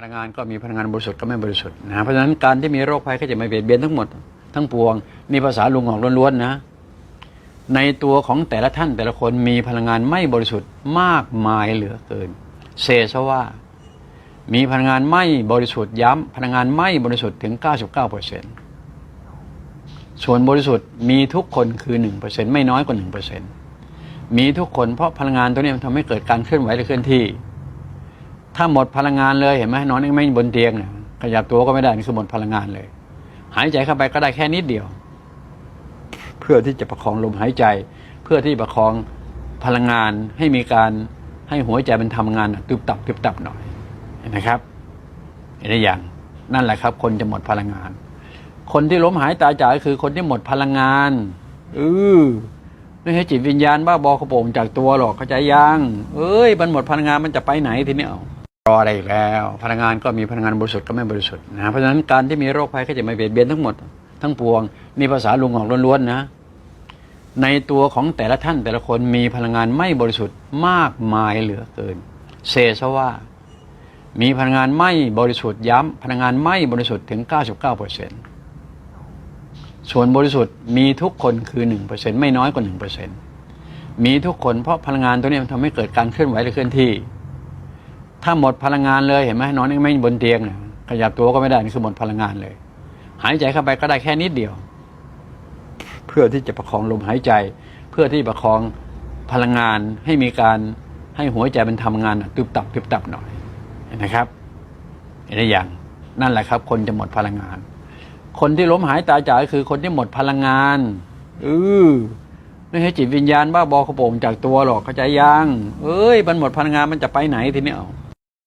พลังงานก็มีพลังงานบริสุทธิ์ก็ไม่บริสุทธิ์นะเพราะฉะนั้นการที่มีโรคภัยก็จะมาเบียดเบียนทั้งหมดทั้งปวงนี่ภาษาลุงออกล้วนๆนะ ในตัวของแต่ละท่านแต่ละคนมีพลังงานไม่บริสุทธิ์มากมายเหลือเกินเซซะว่า มีพลังงานไม่บริสุทธิ์ย้ำพลังงานไม่บริสุทธิ์ถึง 99%ส่วนบริสุทธิ์มีทุกคนคือ 1%ไม่น้อยกว่า 1%มีทุกคนเพราะพลังงานตัวนี้มันทำให้เกิดการเคลื่อนไหวและเคลื่อนที่ ถ้าหมดพลังงานเลยเห็นไหมนอนไม่บนเตียงเนี่ยขยับตัวก็ไม่ได้นี่คือหมดพลังงานเลย หายใจเข้าไปก็ได้แค่นิดเดียว เพื่อที่จะประคองลมหายใจ เพื่อที่ประคองพลังงานให้มีการให้หัวใจมันทำงานตึบตับตึบตับหน่อยเห็นไหมครับเห็นได้อย่างนั่นแหละครับ คนจะหมดพลังงาน คนที่ล้มหายตายจากคือคนที่หมดพลังงานเออไม่ให้จิตวิญญาณบ้าบอกระโปงจากตัวหรอกเข้าใจยังเอ้ยมันหมดพลังงานมันจะไปไหนทีนี้เอา รออะไรอีกแล้ว พลังงานก็มีพลังงานบริสุทธิ์ก็ไม่บริสุทธิ์นะเพราะฉะนั้นการที่มีโรคภัยก็จะมาเบียดเบียนทั้งหมดทั้งปวงนี่ภาษาลุงออกล้วนๆนะ ในตัวของแต่ละท่านแต่ละคนมีพลังงานไม่บริสุทธิ์มากมายเหลือเกินเซซะว่า มีพลังงานไม่บริสุทธิ์ย้ำพลังงานไม่บริสุทธิ์ถึง 99%ส่วนบริสุทธิ์มีทุกคนคือ 1%ไม่น้อยกว่า 1%มีทุกคนเพราะพลังงานตัวนี้มันทำให้เกิดการเคลื่อนไหวและเคลื่อนที่ ถ้าหมดพลังงานเลยเห็นไหมนอนไม่บนเตียงเนี่ยขยับตัวก็ไม่ได้นี่คือหมดพลังงานเลย หายใจเข้าไปก็ได้แค่นิดเดียว เพื่อที่จะประคองลมหายใจ เพื่อที่ประคองพลังงานให้มีการให้หัวใจมันทำงานตึบตับตึบตับหน่อยนไหมครับเห็นได้อย่างนั่นแหละครับ คนจะหมดพลังงาน คนที่ล้มหายตายจากคือคนที่หมดพลังงานเออไม่ให้จิตวิญญาณบ้าบอกระโปงจากตัวหรอกเข้าใจยัง เอ้ยมันหมดพลังงานมันจะไปไหนทีนี้เอา